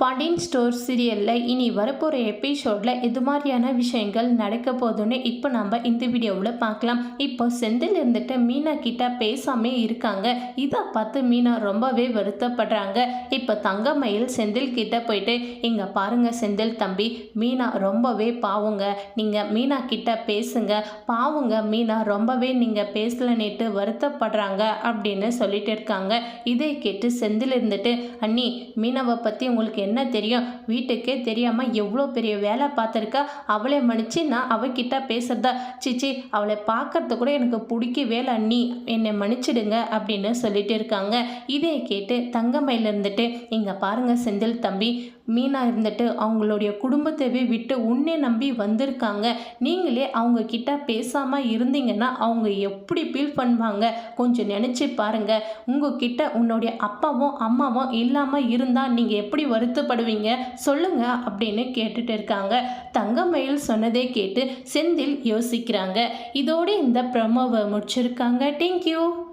Pandian store சீரியலில் இனி வரப்போகிற எபிசோடில் எது மாதிரியான விஷயங்கள் நடக்க போதுன்னு இப்போ நம்ம இந்த வீடியோவில் பார்க்கலாம். இப்போ செந்தில் இருந்துட்டு மீனா கிட்ட பேசாமே இருக்காங்க. இதை பார்த்து மீனா ரொம்பவே வருத்தப்படுறாங்க. இப்போ தங்கமயில் செந்தில் கிட்ட போயிட்டு இங்கே பாருங்க செந்தில் தம்பி மீனா ரொம்பவே பாவுங்க. நீங்கள் மீனா கிட்ட பேசுங்க. பாவுங்க மீனா ரொம்பவே நீங்கள் பேசலன்னுட்டு வருத்தப்படுறாங்க அப்படின்னு சொல்லிட்டு இருக்காங்க. இதை கேட்டு செந்தில் இருந்துட்டு அண்ணி மீனாவை பற்றி உங்களுக்கு என்ன தெரியும்? வீட்டுக்கே தெரியாமல் எவ்வளோ பெரிய வேலை பார்த்துருக்கா? அவளை மன்னிச்சு நான் அவகிட்ட பேசுறதா? சிச்சி அவளை பார்க்கறது கூட எனக்கு பிடிக்கவே வேலை அண்ணி என்னை மன்னிச்சிடுங்க அப்படின்னு சொல்லிட்டு இருக்காங்க. இதை கேட்டு தங்கமயில் இருந்துட்டு இங்கே பாருங்க செந்தில் தம்பி மீனா இருந்துட்டு அவங்களுடைய குடும்பத்தைவே விட்டு உன்னே நம்பி வந்திருக்காங்க. நீங்களே அவங்க கிட்ட பேசாமல் இருந்தீங்கன்னா அவங்க எப்படி ஃபீல் பண்ணுவாங்க? கொஞ்சம் நினச்சி பாருங்க. உங்ககிட்ட உன்னுடைய அப்பாவும் அம்மாவும் இல்லாமல் இருந்தால் நீங்கள் எப்படி வருத்தப்படுவீங்க. சொல்லுங்க அப்படின்னு கேட்டுட்டு இருக்காங்க. தங்கமயில் சொன்னதை கேட்டு செந்தில் யோசிக்கிறாங்க. இதோடு இந்த ப்ரமோவை முடிச்சிருக்காங்க. தேங்க்யூ